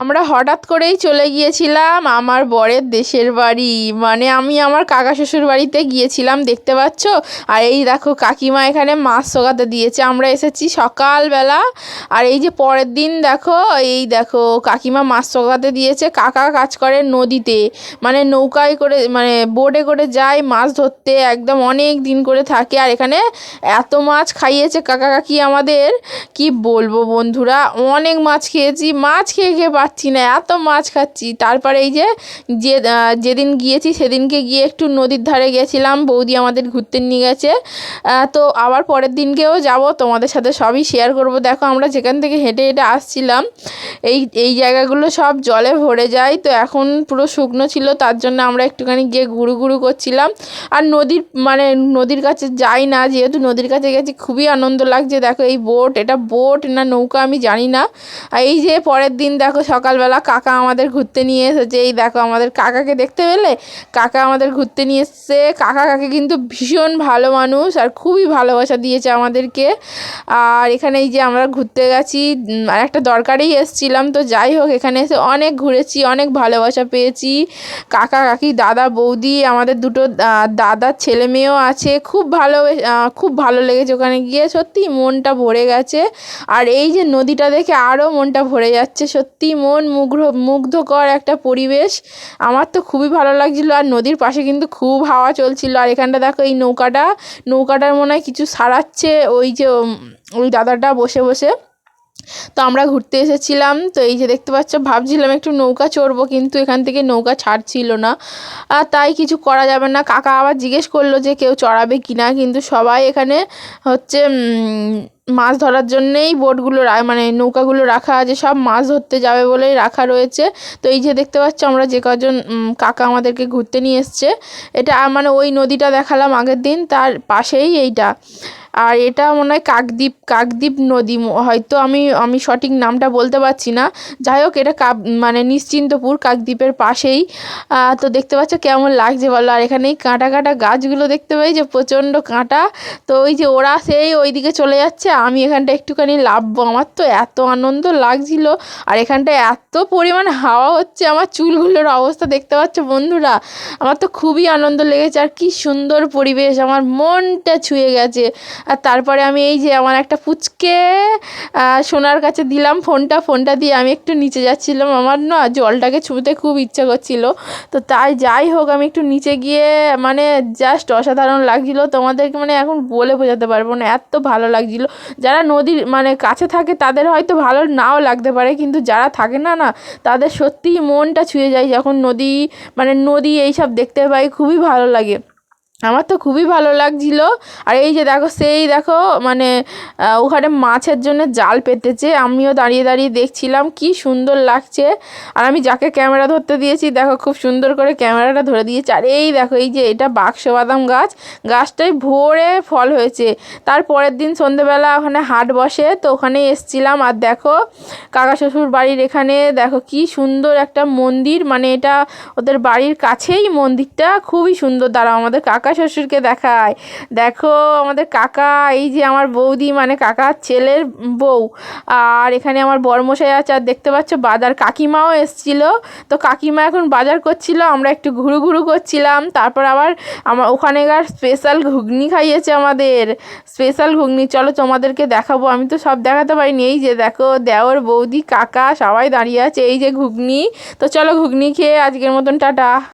আমরা হঠাৎ করেই চলে গিয়েছিলাম আমার বরের দেশের বাড়ি। মানে আমি আমার কাকা শ্বশুর বাড়িতে গিয়েছিলাম, দেখতে পাচ্ছ? আর এই দেখো কাকিমা এখানে মাছ শোকাতে দিয়েছে। আমরা এসেছি সকালবেলা। আর এই যে পরের দিন দেখো, এই দেখো কাকিমা মাছ শোকাতে দিয়েছে। কাকা কাজ করে নদীতে। মানে নৌকায় করে মানে বোটে করে যায় মাছ ধরতে। একদম অনেক দিন করে থাকে। আর এখানে এত মাছ খাইয়েছে কাকা কাকি আমাদের। কি বলব বন্ধুরা? অনেক মাছ খেয়েছি। মাছ খেয়ে খেয়ে পাচ্ছি না, এত মাছ খাচ্ছি। তারপরে এই যে যে যেদিন গিয়েছি সেদিনকে গিয়ে একটু নদীর ধারে গেছিলাম, বৌদি আমাদের ঘুরতে নিয়ে গেছে। তো আবার পরের দিনকেও যাব, তোমাদের সাথে সবই শেয়ার করব। দেখো আমরা যেখান থেকে হেঁটে হেঁটে আসছিলাম, এই এই জায়গাগুলো সব জলে ভরে যায়। তো এখন পুরো শুকনো ছিল, তার জন্য আমরা একটুখানি গিয়ে গুরু গুরু করছিলাম। আর নদীর মানে নদীর কাছে যাই না, যেহেতু নদীর কাছে গেছি, খুবই আনন্দ লাগছে। দেখো এই বোট এটা বোট না নৌকা আমি জানি না। এই যে পরের দিন, দেখো সকালবেলা কাকা আমাদের ঘুরতে নিয়ে এসেছে। এই দেখো আমাদের কাকাকে দেখতে পেলে? কাকা আমাদের ঘুরতে নিয়ে এসছে। কাকা কাকে কিন্তু ভীষণ ভালো মানুষ আর খুবই ভালোবাসা দিয়েছে আমাদেরকে। আর এখানে এই যে আমরা ঘুরতে গেছি আর একটা দরকারেই এসছিলাম। তো যাই হোক, এখানে এসে অনেক ঘুরেছি, অনেক ভালোবাসা পেয়েছি। কাকা কাকি, দাদা, বৌদি, আমাদের দুটো দাদার ছেলে মেয়েও আছে। খুব ভালো খুব ভালো লেগেছে ওখানে গিয়ে। সত্যি মনটা ভরে গেছে। আর এই যে নদীটা দেখে আরও মনটা ভরে যাচ্ছে। সত্যি মন মুগ্ধ মুগ্ধকর একটা পরিবেশ। আমার তো খুবই ভালো লাগছিল আর নদীর পাশে কিন্তু খুব হাওয়া চলছিল। আর এখানটা দেখো এই নৌকাটা, নৌকাটার মনে হয় কিছু সারাচ্ছে ওই যে ওই দাদাটা বসে বসে। তো আমরা ঘুরতে এসেছিলাম। তো এই যে দেখতে পাচ্ছ, ভাবছিলাম একটু নৌকা চড়বো, কিন্তু এখান থেকে নৌকা ছাড়ছিল না। আর তাই কিছু করা যাবে না। কাকা আবার জিজ্ঞেস করল যে কেউ চড়াবে কি না কিন্তু সবাই এখানে হচ্ছে মাছ ধরার জন্যেই বোটগুলো মানে নৌকাগুলো রাখা আছে, সব মাছ ধরতে যাবে বলেই রাখা রয়েছে। তো এই যে দেখতে পাচ্ছ আমরা যে কজন কাকা আমাদেরকে ঘুরতে নিয়ে এসছে। এটা মানে ওই নদীটা দেখালাম আগের দিন, তার পাশেই এইটা। আর এটা মনে হয় কাকদ্বীপ কাকদ্বীপ নদী হয়তো আমি আমি সঠিক নামটা বলতে পারছি না। যাই হোক, এটা কাপ মানে নিশ্চিন্তপুর কাকদ্বীপের পাশেই। তো দেখতে পাচ্ছ কেমন লাগছে বলো। আর এখানে কাঁটা কাঁটা গাছগুলো দেখতে পাই যে প্রচণ্ড কাঁটা। তো ওই যে ওরা সেই ওই দিকে চলে যাচ্ছে আমি এখানটা একটুখানি লাভবো আমার তো এত আনন্দ লাগছিল আর এখানটায় এত পরিমাণ হাওয়া হচ্ছে, আমার চুলগুলোর অবস্থা দেখতে পাচ্ছ বন্ধুরা। আমার তো খুবই আনন্দ লেগেছে আর কি সুন্দর পরিবেশ, আমার মনটা ছুঁয়ে গেছে। আর তারপরে আমি এই যে আমার একটা পুচকে সোনার কাছে দিলাম ফোনটা ফোনটা দিয়ে আমি একটু নিচে যাচ্ছিলাম। আমার না জলটাকে ছুঁতে খুব ইচ্ছা করছিল। তো তাই যাই হোক, আমি একটু নিচে গিয়ে মানে জাস্ট অসাধারণ লাগছিল। তোমাদেরকে মানে এখন বলে বোঝাতে পারব না, এত ভালো লাগছিল। যারা নদীর মানে কাছে থাকে তাদের হয়তো ভালো নাও লাগতে পারে, কিন্তু যারা থাকে না না, তাদের সত্যিই মনটা ছুঁয়ে যায় যখন নদী মানে নদী এইসব দেখতে পাই, খুবই ভালো লাগে। আমার তো খুবই ভালো লাগছিল। আর এই যে দেখো, সেই দেখো মানে ওখানে মাছের জন্য জাল পেতেছে। আমিও দাঁড়িয়ে দাঁড়িয়ে দেখছিলাম, কি সুন্দর লাগছে। আর আমি যাকে ক্যামেরা ধরতে দিয়েছি, দেখো, খুব সুন্দর করে ক্যামেরাটা ধরে দিয়েছে। আর এই দেখো, এই যে এটা বাক্স বাদাম গাছ গাছটাই ভোরে ফল হয়েছে। তার পরের দিন সন্ধেবেলা ওখানে হাট বসে, তো ওখানে এসছিলাম। আর দেখো, কাকা শ্বশুর বাড়ির এখানে, দেখো, কি সুন্দর একটা মন্দির। মানে এটা ওদের বাড়ির কাছেই মন্দিরটা, খুবই সুন্দর। দাঁড়াও, আমাদের কাকা কাকা শ্বশুরকে দেখায়। দেখো আমাদের কাকা, এই যে আমার বৌদি মানে কাকার ছেলের বউ। আর এখানে আমার বরমশাই আছে, আর দেখতে পাচ্ছ বাজার কাকিমাও এসছিল। তো কাকিমা এখন বাজার করছিল, আমরা একটু ঘুরু ঘুরু করছিলাম। তারপর আবার আমার ওখানেকার স্পেশাল ঘুগনি খাইয়েছে আমাদের। স্পেশাল ঘুগনি, চলো তোমাদেরকে দেখাবো। আমি তো সব দেখাতে পারিনি। এই যে দেখো, দেওর বৌদি, কাকা সবাই দাঁড়িয়ে আছে, এই যে ঘুগনি। তো চলো ঘুগনি খেয়ে আজকের মতন টাটা।